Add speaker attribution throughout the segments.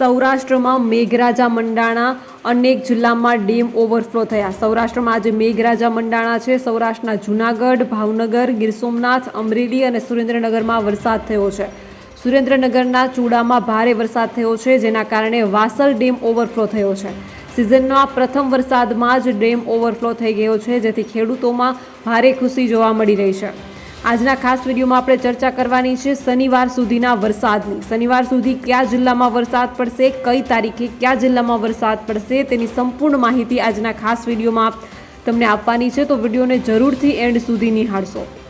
Speaker 1: સૌરાષ્ટ્રમાં મેઘરાજા મંડાણા અનેક જિલ્લામાં ડેમ ઓવરફ્લો થયા. સૌરાષ્ટ્રમાં આજે મેઘરાજા મંડાણા છે. સૌરાષ્ટ્રના જૂનાગઢ, ભાવનગર, ગીર સોમનાથ, અમરેલી અને સુરેન્દ્રનગરમાં વરસાદ થયો છે. સુરેન્દ્રનગરના ચૂડામાં ભારે વરસાદ થયો છે, જેના કારણે વાસલ ડેમ ઓવરફ્લો થયો છે. સિઝનના પ્રથમ વરસાદમાં જ ડેમ ઓવરફ્લો થઈ ગયો છે, જેથી ખેડૂતોમાં ભારે ખુશી જોવા મળી રહી છે. આજના ખાસ વિડીયોમાં આપણે ચર્ચા કરવાની છે શનિવાર સુધીના વરસાદની. શનિવાર સુધી કયા જિલ્લામાં વરસાદ પડશે, કઈ તારીખે કયા જિલ્લામાં વરસાદ પડશે, તેની સંપૂર્ણ માહિતી આજના ખાસ વિડીયોમાં તમને આપવાની છે. તો વિડીયોને જરૂરથી એન્ડ સુધી નિહાળશો.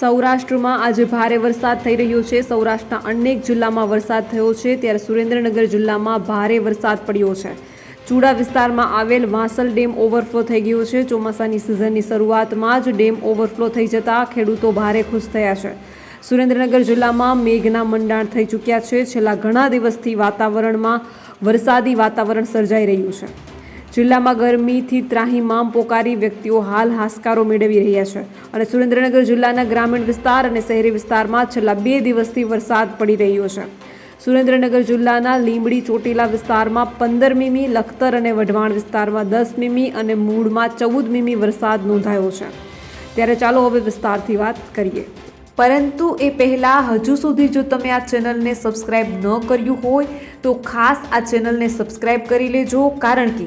Speaker 1: સૌરાષ્ટ્રમાં આજે ભારે વરસાદ થઈ રહ્યો છે. સૌરાષ્ટ્રના અનેક જિલ્લામાં વરસાદ થયો છે. ત્યારે સુરેન્દ્રનગર જિલ્લામાં ભારે વરસાદ પડ્યો છે. ચૂડા વિસ્તારમાં આવેલ વાંસલ ડેમ ઓવરફ્લો થઈ ગયો છે. ચોમાસાની સિઝનની શરૂઆતમાં જ ડેમ ઓવરફ્લો થઈ જતા ખેડૂતો ભારે ખુશ થયા છે. સુરેન્દ્રનગર જિલ્લામાં મેઘના મંડાણ થઈ ચૂક્યા છે. છેલ્લા ઘણા દિવસથી વાતાવરણમાં વરસાદી વાતાવરણ સર્જાઈ રહ્યું છે. જિલ્લામાં ગરમીથી ત્રાહીમામ પોકારી વ્યક્તિઓ હાલ હાશકારો મેળવી રહ્યા છે. અને સુરેન્દ્રનગર જિલ્લાના ગ્રામીણ વિસ્તાર અને શહેરી વિસ્તારમાં છેલ્લા બે દિવસથી વરસાદ પડી રહ્યો છે. સુરેન્દ્રનગર જિલ્લાના લીંબડી ચોટીલા વિસ્તારમાં પંદર મીમી, લખતર અને વઢવાણ વિસ્તારમાં દસ મીમી અને મૂળમાં ચૌદ મીમી વરસાદ નોંધાયો છે. ત્યારે ચાલો હવે વિસ્તારથી વાત કરીએ. પરંતુ એ પહેલાં હજુ સુધી જો તમે આ ચેનલને સબસ્ક્રાઈબ ન કર્યું હોય, તો ખાસ આ ચેનલને સબસ્ક્રાઈબ કરી લેજો, કારણ કે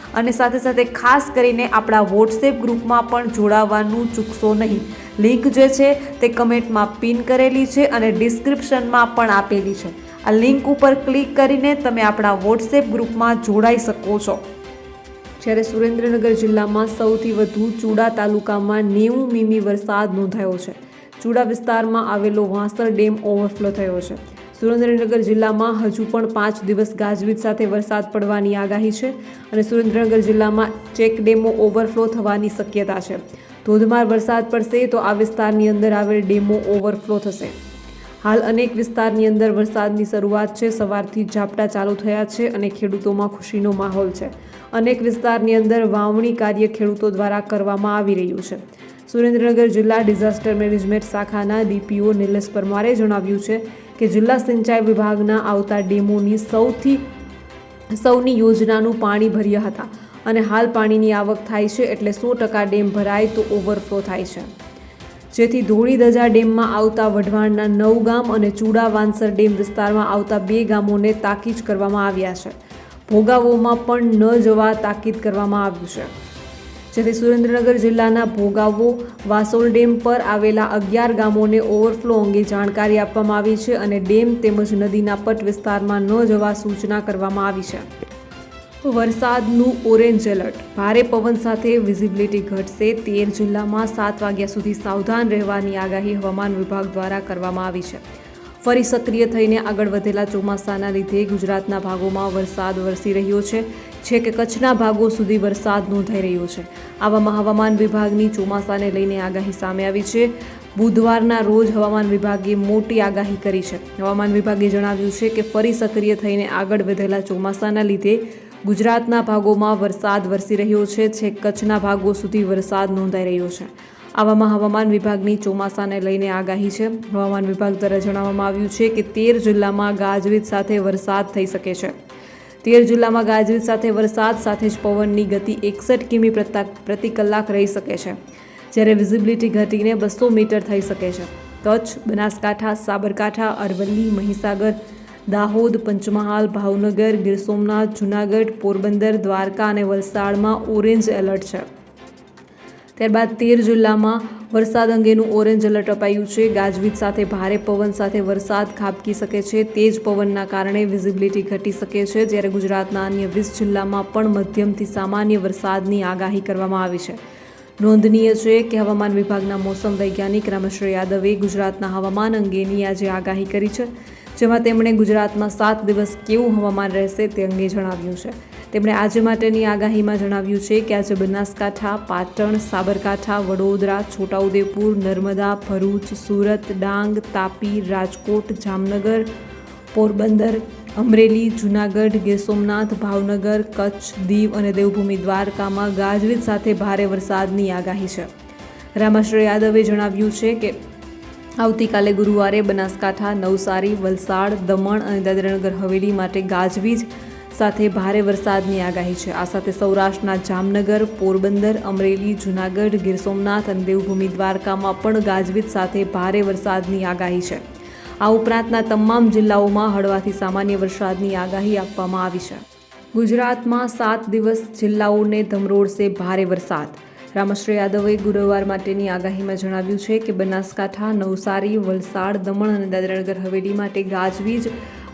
Speaker 1: અને સાથે સાથે ખાસ કરીને આપણા વોટ્સએપ ગ્રુપમાં પણ જોડાવાનું ચૂકશો નહીં. લિંક જે છે તે કમેન્ટમાં પિન કરેલી છે અને ડિસ્ક્રિપ્શનમાં પણ આપેલી છે. આ લિંક ઉપર ક્લિક કરીને તમે આપણા વોટ્સએપ ગ્રુપમાં જોડાઈ શકો છો. જ્યારે સુરેન્દ્રનગર જિલ્લામાં સૌથી વધુ ચૂડા તાલુકામાં નેવું મીમી વરસાદ નોંધાયો છે. ચૂડા વિસ્તારમાં આવેલો વાંસર ડેમ ઓવરફ્લો થયો છે. સુરેન્દ્રનગર જિલ્લામાં હજુ પણ પાંચ દિવસ ગાજવીજ સાથે વરસાદ પડવાની આગાહી છે અને સુરેન્દ્રનગર જિલ્લામાં ચેક ડેમો ઓવરફ્લો થવાની શક્યતા છે. ધોધમાર વરસાદ પડશે તો આ વિસ્તારની અંદર આવેલ ડેમો ઓવરફ્લો થશે. હાલ અનેક વિસ્તારની અંદર વરસાદની શરૂઆત છે. સવારથી ઝાપટા ચાલુ થયા છે અને ખેડૂતોમાં ખુશીનો માહોલ છે. અનેક વિસ્તારની અંદર વાવણી કાર્ય ખેડૂતો દ્વારા કરવામાં આવી રહ્યું છે. સુરેન્દ્રનગર જિલ્લા ડિઝાસ્ટર મેનેજમેન્ટ શાખાના ડીપીઓ નિલેશ પરમારે જણાવ્યું છે કે જિલ્લા સિંચાઈ વિભાગના આવતા ડેમોની સૌથી સૌની યોજનાનું પાણી ભર્યા હતા અને હાલ પાણીની આવક થાય છે એટલે સો ટકા ડેમ ભરાય તો ઓવરફ્લો થાય છે. જેથી ધોળીધજા ડેમમાં આવતા વઢવાણના નવ ગામ અને ચૂડા વાંસર ડેમ વિસ્તારમાં આવતા બે ગામોને તાકીદ કરવામાં આવ્યા છે. ભોગાવોમાં પણ ન જવા તાકીદ કરવામાં આવ્યું છે. જેથી સુરેન્દ્રનગર જિલ્લાના ભોગાવો વાસોલ ડેમ પર આવેલા અગિયાર ગામોને ઓવરફ્લો અંગે જાણકારી આપવામાં આવી છે અને ડેમ તેમજ નદીના પટ વિસ્તારમાં ન જવા સૂચના કરવામાં આવી છે. વરસાદનું ઓરેન્જ એલર્ટ. ભારે પવન સાથે વિઝિબિલિટી ઘટશે. તેર જિલ્લામાં સાત વાગ્યા સુધી સાવધાન રહેવાની આગાહી હવામાન વિભાગ દ્વારા કરવામાં આવી છે. ફરી સક્રિય થઈને આગળ વધેલા ચોમાસાના લીધે ગુજરાતના ભાગોમાં વરસાદ વરસી રહ્યો છે. છે કે કચ્છના ભાગો સુધી વરસાદ નોંધાઈ રહ્યો છે. આવામાં હવામાન વિભાગની ચોમાસાને લઈને આગાહી સામે આવી છે. બુધવારના રોજ હવામાન વિભાગે મોટી આગાહી કરી છે. હવામાન વિભાગે જણાવ્યું છે કે ફરી સક્રિય થઈને આગળ વધેલા ચોમાસાના લીધે ગુજરાતના ભાગોમાં વરસાદ વરસી રહ્યો છે. છેક કચ્છના ભાગો સુધી વરસાદ નોંધાઈ રહ્યો છે. આવામાં હવામાન વિભાગની ચોમાસાને લઈને આગાહી છે. હવામાન વિભાગ દ્વારા જણાવવામાં આવ્યું છે કે તેર જિલ્લામાં ગાજવીજ સાથે વરસાદ થઈ શકે છે. તેર જિલ્લામાં ગાજવીજ સાથે વરસાદ, સાથે જ પવનની ગતિ એકસઠ કિમી પ્રતા કલાક રહી શકે છે. જ્યારે વિઝિબિલિટી ઘટીને બસો મીટર થઈ શકે છે. કચ્છ, બનાસકાંઠા, સાબરકાંઠા, અરવલ્લી, મહીસાગર, દાહોદ, પંચમહાલ, ભાવનગર, ગીર સોમનાથ, જૂનાગઢ, પોરબંદર, દ્વારકા અને વલસાડમાં ઓરેન્જ એલર્ટ છે. ત્યારબાદ તેર જિલ્લામાં વરસાદ અંગેનું ઓરેન્જ એલર્ટ અપાયું છે. ગાજવીજ સાથે ભારે પવન સાથે વરસાદ ખાબકી શકે છે. તેજ પવનના કારણે વિઝિબિલિટી ઘટી શકે છે. જ્યારે ગુજરાતના અન્ય વીસ જિલ્લામાં પણ મધ્યમથી સામાન્ય વરસાદની આગાહી કરવામાં આવી છે. નોંધનીય છે કે હવામાન વિભાગના મોસમ વૈજ્ઞાનિક રામેશ્વર યાદવે ગુજરાતના હવામાન અંગેની આજે આગાહી કરી છે, જેમાં તેમણે ગુજરાતમાં સાત દિવસ કેવું હવામાન રહેશે તે અંગે જણાવ્યું છે. તેમણે આજે માટેની આગાહીમાં જણાવ્યું છે કે આજે બનાસકાંઠા, પાટણ, સાબરકાંઠા, વડોદરા, છોટાઉદેપુર, નર્મદા, ભરૂચ, સુરત, ડાંગ, તાપી, રાજકોટ, જામનગર, પોરબંદર, અમરેલી, જૂનાગઢ, ગીર સોમનાથ, ભાવનગર, કચ્છ, દીવ અને દેવભૂમિ દ્વારકામાં ગાજવીજ સાથે ભારે વરસાદની આગાહી છે. રામાશ્રય યાદવે જણાવ્યું છે કે આવતીકાલે ગુરુવારે બનાસકાંઠા, નવસારી, વલસાડ, દમણ અને દાદરાનગર હવેલી માટે ગાજવીજ સાથે ભારે વરસાદની આગાહી છે. આ સાથે સૌરાષ્ટ્રના જામનગર, પોરબંદર, અમરેલી, જૂનાગઢ, ગીર સોમનાથ અને દેવભૂમિ દ્વારકામાં પણ ગાજવીજ સાથે ભારે વરસાદની આગાહી છે. આ ઉપરાંતના તમામ જિલ્લાઓમાં હળવાથી સામાન્ય વરસાદની આગાહી આપવામાં આવી છે. ગુજરાતમાં સાત દિવસ જિલ્લાઓને ધમરોડશે ભારે વરસાદ. રામશ્રી યાદવે ગુરુવાર માટેની આગાહીમાં જણાવ્યું છે કે બનાસકાંઠા, નવસારી, વલસાડ, દમણ અને દાદરાનગર હવેલી માટે ગાજવીજ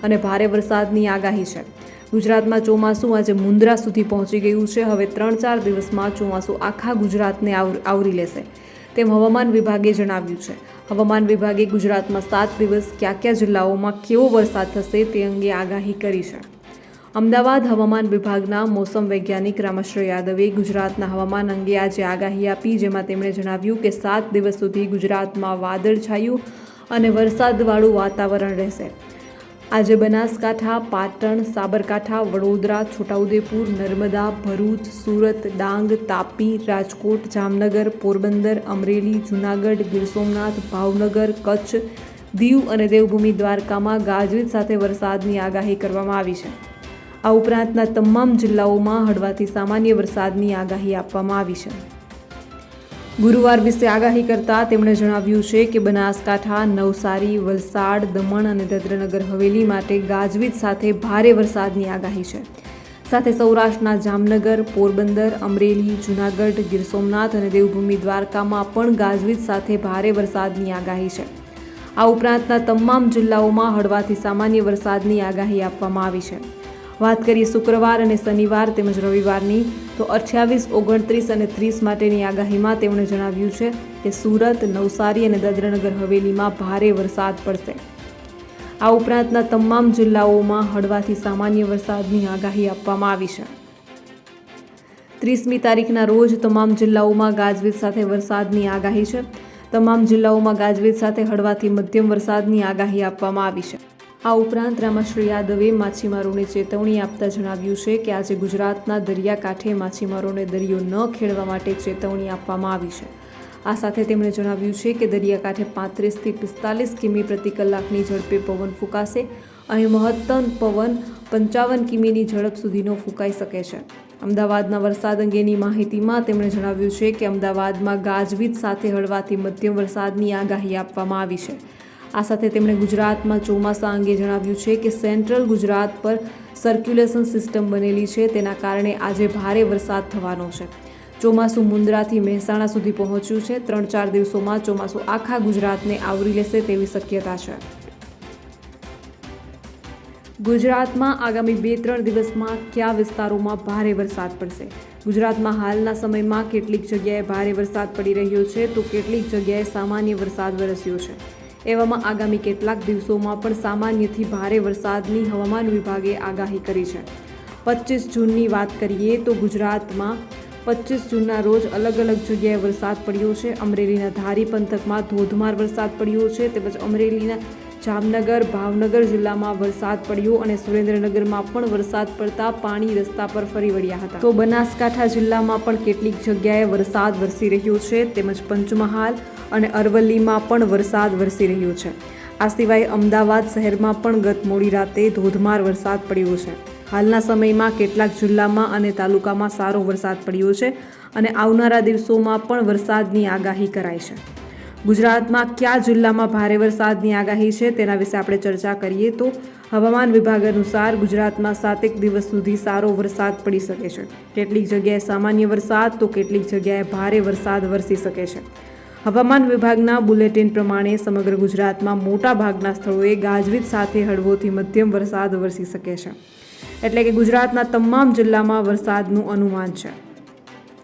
Speaker 1: અને ભારે વરસાદની આગાહી છે. ગુજરાતમાં ચોમાસું આજે મુંદ્રા સુધી પહોંચી ગયું છે. હવે ત્રણ ચાર દિવસમાં ચોમાસું આખા ગુજરાતને આવ- આવરી લેશે. તેમ હવામાન વિભાગે જણાવ્યું છે. હવામાન વિભાગે ગુજરાતમાં સાત દિવસ કયા કયા જિલ્લાઓમાં કેવો વરસાદ થશે તે અંગે આગાહી કરી છે. અમદાવાદ હવામાન વિભાગના મોસમ વૈજ્ઞાનિક રામશ્ર યાદવે ગુજરાતના હવામાન અંગે આજે આગાહી આપી, જેમાં તેમણે જણાવ્યું કે સાત દિવસ સુધી ગુજરાતમાં વાદળછાયું અને વરસાદવાળું વાતાવરણ રહેશે. આજે બનાસકાંઠા, પાટણ, સાબરકાંઠા, વડોદરા, છોટાઉદેપુર, નર્મદા, ભરૂચ, સુરત, ડાંગ, તાપી, રાજકોટ, જામનગર, પોરબંદર, અમરેલી, જૂનાગઢ ગીર સોમનાથ ભાવનગર, કચ્છ, દીવ અને દેવભૂમિ દ્વારકામાં ગાજવીજ સાથે વરસાદની આગાહી કરવામાં આવી છે. આ ઉપરાંતના તમામ જિલ્લાઓમાં હળવાથી સામાન્ય વરસાદની આગાહી આપવામાં આવી છે. ગુરુવાર વિશે આગાહી કરતા તેમણે જણાવ્યું છે કે બનાસકાંઠા, નવસારી, વલસાડ, દમણ અને દાદરાનગર હવેલી માટે ગાજવીજ સાથે ભારે વરસાદની આગાહી છે. સાથે સૌરાષ્ટ્રના જામનગર, પોરબંદર, અમરેલી, જૂનાગઢ, ગીર સોમનાથ અને દેવભૂમિ દ્વારકામાં પણ ગાજવીજ સાથે ભારે વરસાદની આગાહી છે. આ ઉપરાંતના તમામ જિલ્લાઓમાં હળવાથી સામાન્ય વરસાદની આગાહી આપવામાં આવી છે. વાત કરીએ શુક્રવાર અને શનિવાર તેમજ રવિવારની, તો અઠ્યાવીસ, ઓગણત્રીસ અને ત્રીસ માટેની આગાહીમાં તેમણે જણાવ્યું છે કે સુરત, નવસારી અને દાદરાનગર હવેલીમાં ભારે વરસાદ પડશે. આ ઉપરાંતના તમામ જિલ્લાઓમાં હળવાથી સામાન્ય વરસાદની આગાહી આપવામાં આવી છે. ત્રીસમી તારીખના રોજ તમામ જિલ્લાઓમાં ગાજવીજ સાથે વરસાદની આગાહી છે. તમામ જિલ્લાઓમાં ગાજવીજ સાથે હળવાથી મધ્યમ વરસાદની આગાહી આપવામાં આવી છે. આ ઉપરાંત રામાશ્રી યાદવે માછીમારોને ચેતવણી આપતા જણાવ્યું છે કે આજે ગુજરાતના દરિયાકાંઠે માછીમારોને દરિયો ન ખેડવા માટે ચેતવણી આપવામાં આવી છે. આ સાથે તેમણે જણાવ્યું છે કે દરિયાકાંઠે પાંત્રીસથી પિસ્તાલીસ કિમી પ્રતિ કલાકની ઝડપે પવન ફૂંકાશે. અહીં મહત્તમ પવન પંચાવન કિમીની ઝડપ સુધીનો ફૂંકાઈ શકે છે. અમદાવાદના વરસાદ અંગેની માહિતીમાં તેમણે જણાવ્યું છે કે અમદાવાદમાં ગાજવીજ સાથે હળવાથી મધ્યમ વરસાદની આગાહી આપવામાં આવી છે. આ સાથે તેમણે ગુજરાતમાં ચોમાસા અંગે જણાવ્યું છે કે સેન્ટ્રલ ગુજરાત પર સર્ક્યુલેશન સિસ્ટમ બનેલી છે. તેના કારણે આજે ભારે વરસાદ થવાનો છે. ચોમાસું મુન્દ્રાથી મહેસાણા સુધી પહોંચ્યું છે. ત્રણ ચાર દિવસોમાં ચોમાસું આખા ગુજરાતને આવરી લેશે તેવી શક્યતા છે. ગુજરાતમાં આગામી બે ત્રણ દિવસમાં કયા વિસ્તારોમાં ભારે વરસાદ પડશે? ગુજરાતમાં હાલના સમયમાં કેટલીક જગ્યાએ ભારે વરસાદ પડી રહ્યો છે. તો કેટલીક જગ્યાએ સામાન્ય વરસાદ વરસ્યો છે. એવામાં આગામી કેટલાક દિવસોમાં પણ સામાન્યથી ભારે વરસાદની હવામાન વિભાગે આગાહી કરી છે. પચીસ જૂનની વાત કરીએ તો ગુજરાતમાં પચીસ જૂનના રોજ અલગ અલગ જગ્યાએ વરસાદ પડ્યો છે. અમરેલીના ધારી પંથકમાં ધોધમાર વરસાદ પડ્યો છે. તેમજ અમરેલીના જામનગર, ભાવનગર જિલ્લામાં વરસાદ પડ્યો અને સુરેન્દ્રનગરમાં પણ વરસાદ પડતા પાણી રસ્તા પર ફરી વળ્યા હતા. તો બનાસકાંઠા જિલ્લામાં પણ કેટલીક જગ્યાએ વરસાદ વરસી રહ્યો છે, તેમજ પંચમહાલ અને અરવલ્લીમાં પણ વરસાદ વરસી રહ્યો છે. આ સિવાય અમદાવાદ શહેરમાં પણ ગત મોડી રાતે ધોધમાર વરસાદ પડ્યો છે. હાલના સમયમાં કેટલાક જિલ્લામાં અને તાલુકામાં સારો વરસાદ પડ્યો છે અને આવનારા દિવસોમાં પણ વરસાદની આગાહી કરાઈ છે. ગુજરાતમાં કયા જિલ્લામાં ભારે વરસાદની આગાહી છે તેના વિશે આપણે ચર્ચા કરીએ તો હવામાન વિભાગ અનુસાર ગુજરાતમાં સાતેક દિવસ સુધી સારો વરસાદ પડી શકે છે. કેટલીક જગ્યાએ સામાન્ય વરસાદ તો કેટલીક જગ્યાએ ભારે વરસાદ વરસી શકે છે. હવામાન વિભાગના બુલેટિન પ્રમાણે સમગ્ર ગુજરાતમાં મોટા ભાગના સ્થળોએ ગાજવીજ સાથે હળવોથી મધ્યમ વરસાદ વરસી શકે છે. એટલે કે ગુજરાતના તમામ જિલ્લામાં વરસાદનું અનુમાન છે.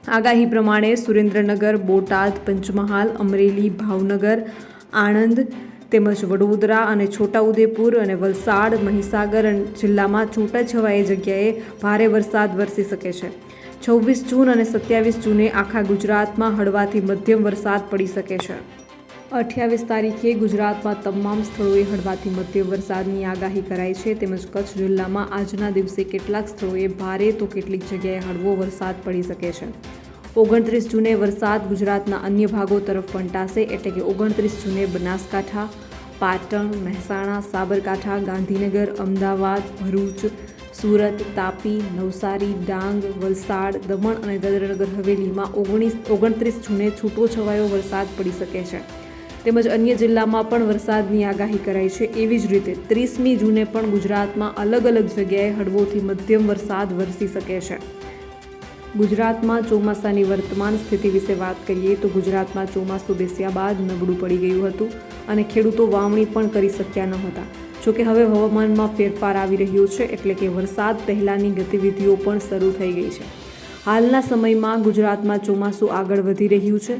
Speaker 1: આગાહી પ્રમાણે સુરેન્દ્રનગર, બોટાદ, પંચમહાલ, અમરેલી, ભાવનગર, આણંદ તેમજ વડોદરા અને છોટાઉદેપુર અને વલસાડ, મહીસાગર જિલ્લામાં છૂટાછવાયે જગ્યાએ ભારે વરસાદ વરસી શકે છે. છવ્વીસ જૂન અને સત્યાવીસ જૂને આખા ગુજરાતમાં હળવાથી મધ્યમ વરસાદ પડી શકે છે. અઠ્યાવીસ તારીખે ગુજરાતમાં તમામ સ્થળોએ હળવાથી મધ્ય વરસાદની આગાહી કરાઈ છે તેમજ કચ્છ જિલ્લામાં આજના દિવસે કેટલાક સ્થળોએ ભારે તો કેટલીક જગ્યાએ હળવો વરસાદ પડી શકે છે. ઓગણત્રીસ જૂને વરસાદ ગુજરાતના અન્ય ભાગો તરફ ફંટાશે એટલે કે ઓગણત્રીસ જૂને બનાસકાંઠા, પાટણ, મહેસાણા, સાબરકાંઠા, ગાંધીનગર, અમદાવાદ, ભરૂચ, સુરત, તાપી, નવસારી, ડાંગ, વલસાડ, દમણ અને દાદરાનગર હવેલીમાં ઓગણીસ, ઓગણત્રીસ જૂને છૂટો છવાયો વરસાદ પડી શકે છે. તેમજ અન્ય જિલ્લામાં પણ વરસાદની આગાહી કરાઈ છે. એવી જ રીતે ત્રીસમી જૂને પણ ગુજરાતમાં અલગ અલગ જગ્યાએ હળવોથી મધ્યમ વરસાદ વરસી શકે છે. ગુજરાતમાં ચોમાસાની વર્તમાન સ્થિતિ વિશે વાત કરીએ તો ગુજરાતમાં ચોમાસું બેસ્યા બાદ નબળું પડી ગયું હતું અને ખેડૂતો વાવણી પણ કરી શક્યા ન હતા જોકે હવે હવામાનમાં ફેરફાર આવી રહ્યો છે એટલે કે વરસાદ પહેલાંની ગતિવિધિઓ પણ શરૂ થઈ ગઈ છે. હાલના સમયમાં ગુજરાતમાં ચોમાસું આગળ વધી રહ્યું છે.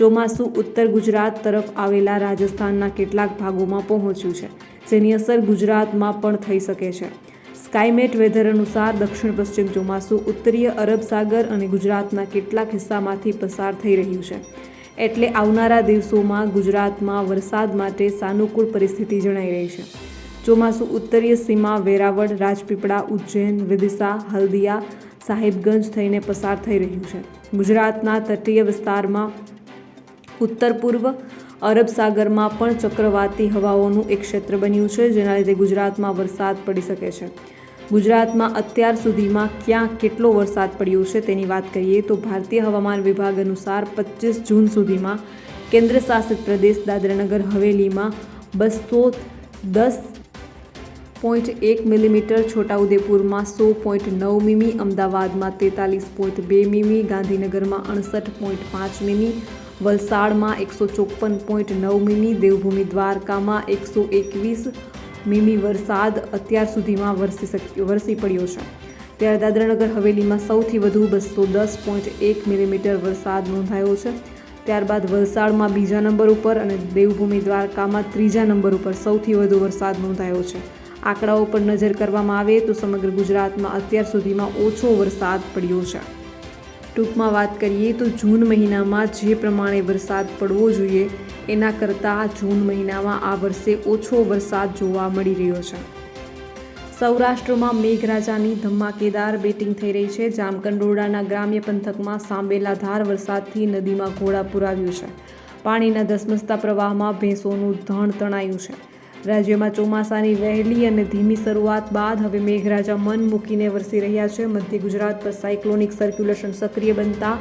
Speaker 1: ચોમાસું ઉત્તર ગુજરાત તરફ આવેલા રાજસ્થાનના કેટલાક ભાગોમાં પહોંચ્યું છે. જેની અસર ગુજરાતમાં પણ થઈ શકે છે. સ્કાયમેટ વેધર અનુસાર દક્ષિણ પશ્ચિમ ચોમાસું ઉત્તરીય અરબ સાગર અને ગુજરાતના કેટલાક હિસ્સામાંથી પસાર થઈ રહ્યું છે. એટલે આવનારા દિવસોમાં ગુજરાતમાં વરસાદ માટે સાનુકૂળ પરિસ્થિતિ જણાઈ રહી છે. ચોમાસું ઉત્તરીય સીમા, વેરાવળ, રાજપીપળા, ઉજ્જૈન, વિદિશા, હલ્દિયા, સાહેબગંજ થઈને પસાર થઈ રહ્યું છે. ગુજરાતના તટીય વિસ્તારમાં ઉત્તર પૂર્વ અરબ સાગરમાં પણ ચક્રવાતી હવાઓનું એક ક્ષેત્ર બન્યું છે, જેના લીધે ગુજરાતમાં વરસાદ પડી શકે છે. ગુજરાતમાં અત્યાર સુધીમાં ક્યાં કેટલો વરસાદ પડ્યો છે તેની વાત કરીએ તો ભારતીય હવામાન વિભાગ અનુસાર પચીસ જૂન સુધીમાં કેન્દ્ર શાસિત પ્રદેશ દાદરાનગર હવેલીમાં બસો દસ પોઈન્ટ એક મિલીમીટર, છોટાઉદેપુરમાં સો પોઈન્ટ નવ મીમી, અમદાવાદમાં તેતાલીસ પોઈન્ટ બે મીમી, ગાંધીનગરમાં અડસઠ પોઈન્ટ પાંચ મીમી વલસાડમાં એકસો ચોપન પોઈન્ટ નવ મીમી, દેવભૂમિ દ્વારકામાં એકસો એકવીસ મીમી વરસાદ અત્યાર સુધીમાં વરસી વરસી પડ્યો છે. ત્યારે દાદરાનગર હવેલીમાં સૌથી વધુ બસો દસ પોઈન્ટ એક મિલીમીટર વરસાદ નોંધાયો છે. ત્યારબાદ વલસાડમાં બીજા નંબર ઉપર અને દેવભૂમિ દ્વારકામાં ત્રીજા નંબર ઉપર સૌથી વધુ વરસાદ નોંધાયો છે. આંકડાઓ પર નજર કરવામાં આવે તો સમગ્ર ગુજરાતમાં અત્યાર સુધીમાં ઓછો વરસાદ પડ્યો છે. ટૂંકમાં વાત કરીએ તો જૂન મહિનામાં જે પ્રમાણે વરસાદ પડવો જોઈએ, એના કરતાં જૂન મહિનામાં આ વર્ષે ઓછો વરસાદ જોવા મળી રહ્યો છે. સૌરાષ્ટ્રમાં મેઘરાજાની ધમાકેદાર બેટિંગ થઈ રહી છે. જામકંડોરડાના ગ્રામ્ય પંથકમાં સાંબેલા ધાર વરસાદથી નદીમાં ઘોડા પુરાવ્યું છે. પાણીના ધસમસતા પ્રવાહમાં ભેંસોનું ધણ તણાયું છે. રાજ્યમાં ચોમાસાની વહેલી અને ધીમી શરૂઆત બાદ હવે મેઘરાજા મન મૂકીને વરસી રહ્યા છે. મધ્ય ગુજરાત પર સાયક્લોનિક સર્ક્યુલેશન સક્રિય બનતા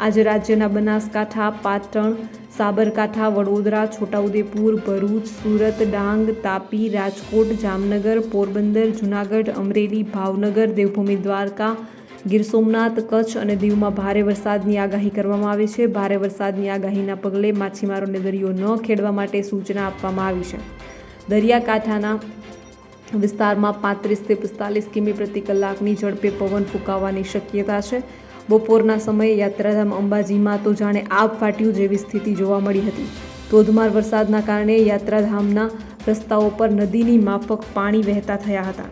Speaker 1: આજે રાજ્યના બનાસકાંઠા, પાટણ, સાબરકાંઠા, વડોદરા, છોટાઉદેપુર, ભરૂચ, સુરત, ડાંગ, તાપી, રાજકોટ, જામનગર, પોરબંદર, જૂનાગઢ, અમરેલી, ભાવનગર, દેવભૂમિ દ્વારકા, ગીર સોમનાથ, કચ્છ અને દીવમાં ભારે વરસાદની આગાહી કરવામાં આવી છે. ભારે વરસાદની આગાહીના પગલે માછીમારોને દરિયો ન ખેડવા માટે સૂચના આપવામાં આવી છે. દરિયાકાંઠાના વિસ્તારમાં પાંત્રીસથી પિસ્તાલીસ કિમી પ્રતિ કલાકની ઝડપે પવન ફૂંકાવાની શક્યતા છે. બપોરના સમયે યાત્રાધામ અંબાજીમાં તો જાણે આગ ફાટ્યું જેવી સ્થિતિ જોવા મળી હતી. ધોધમાર વરસાદના કારણે યાત્રાધામના રસ્તાઓ પર નદીની માફક પાણી વહેતા થયા હતા.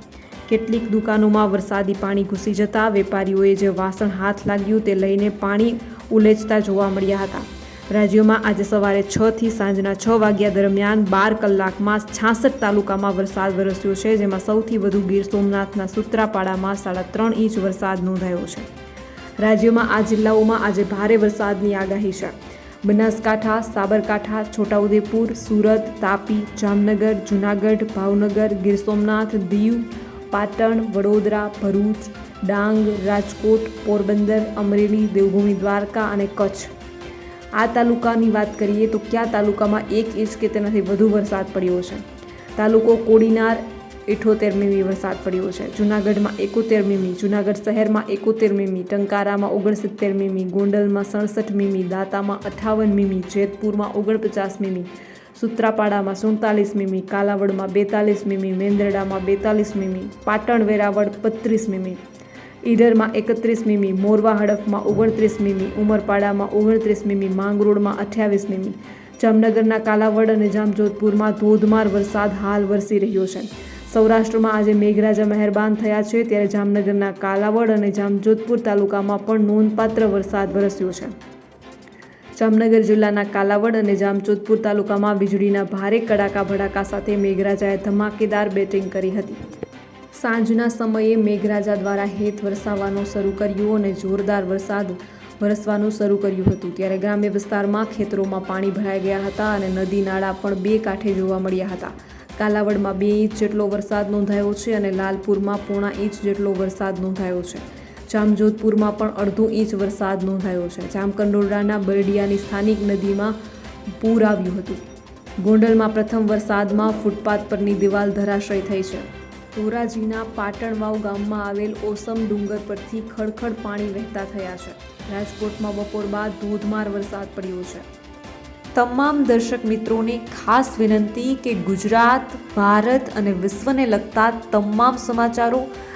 Speaker 1: કેટલીક દુકાનોમાં વરસાદી પાણી ઘૂસી જતા વેપારીઓએ જે વાસણ હાથ લાગ્યું તે લઈને પાણી ઉલેચતા જોવા મળ્યા હતા. રાજ્યમાં આજે સવારે છ થી સાંજના છ વાગ્યા દરમિયાન બાર કલાકમાં છાસઠ તાલુકામાં વરસાદ વરસ્યો છે, જેમાં સૌથી વધુ ગીર સોમનાથના સુત્રાપાડામાં સાડા ત્રણ ઇંચ વરસાદ નોંધાયો છે. રાજ્યમાં આ જિલ્લાઓમાં આજે ભારે વરસાદની આગાહી છે. બનાસકાંઠા, સાબરકાંઠા, છોટાઉદેપુર, સુરત, તાપી, જામનગર, જૂનાગઢ, ભાવનગર, ગીર સોમનાથ, દીવ, પાટણ, વડોદરા, ભરૂચ, ડાંગ, રાજકોટ, પોરબંદર, અમરેલી, દેવભૂમિ, દ્વારકા અને કચ્છ. આ તાલુકાની વાત કરીએ તો કયા તાલુકામાં એક ઇંચ કે તેનાથી વધુ વરસાદ પડ્યો છે? તાલુકો કોડીનાર ઇઠોતેર મીમી વરસાદ પડ્યો છે. જૂનાગઢમાં એકોતેર મીમી જૂનાગઢ શહેરમાં એકોતેર મીમી ટંકારામાં ઓગણસિત્તેર મીમી ગોંડલમાં સડસઠ મીમી દાંતામાં અઠાવન મીમી જેતપુરમાં ઓગણપચાસ મીમી સુત્રાપાડામાં સુડતાલીસ મીમી કાલાવડમાં બેતાલીસ મીમી મેંદરડામાં બેતાલીસ મીમી પાટણ વેરાવળ બત્રીસ મીમી ઈડરમાં એકત્રીસ મીમી, મોરવા હડફમાં ઓગણત્રીસ મીમી, ઉમરપાડામાં ઓગણત્રીસ મીમી, માંગરોળમાં અઠ્યાવીસ મીમી. જામનગરના કાલાવડ અને જામજોધપુરમાં ધોધમાર વરસાદ હાલ વરસી રહ્યો છે. સૌરાષ્ટ્રમાં આજે મેઘરાજા મહેરબાન થયા છે, ત્યારે જામનગરના કાલાવડ અને જામજોધપુર તાલુકામાં પણ નોંધપાત્ર વરસાદ વરસ્યો છે. જામનગર જિલ્લાના કાલાવડ અને જામજોધપુર તાલુકામાં વીજળીના ભારે કડાકા ભડાકા સાથે મેઘરાજાએ ધમાકેદાર બેટિંગ કરી હતી. સાંજના સમયે મેઘરાજા દ્વારા હેત વરસાવવાનું શરૂ કર્યું અને જોરદાર વરસાદ વરસવાનું શરૂ કર્યું હતું. ત્યારે ગ્રામ્ય વિસ્તારમાં ખેતરોમાં પાણી ભરાઈ ગયા હતા અને નદી નાળા પણ બે કાંઠે જોવા મળ્યા હતા. કાલાવડમાં બે ઇંચ જેટલો વરસાદ નોંધાયો છે અને લાલપુરમાં પોણા ઇંચ જેટલો વરસાદ નોંધાયો છે. જામજોધપુરમાં પણ અડધો ઇંચ વરસાદ નોંધાયો છે. જામકંડોરડાના બરડિયાની સ્થાનિક નદીમાં પૂર આવ્યું હતું. ગોંડલમાં પ્રથમ વરસાદમાં ફૂટપાથ પરની દિવાલ ધરાશય થઈ છે. ધોરાજીના પાટણવાવ ગામમાં આવેલ ઓસમ ડુંગર પરથી ખડખડ પાણી વહેતા થયા છે. રાજકોટમાં બપોર બાદ ધોધમાર વરસાદ પડ્યો છે. તમામ દર્શક મિત્રોને ખાસ વિનંતી કે ગુજરાત, ભારત અને વિશ્વને લગતા તમામ સમાચારો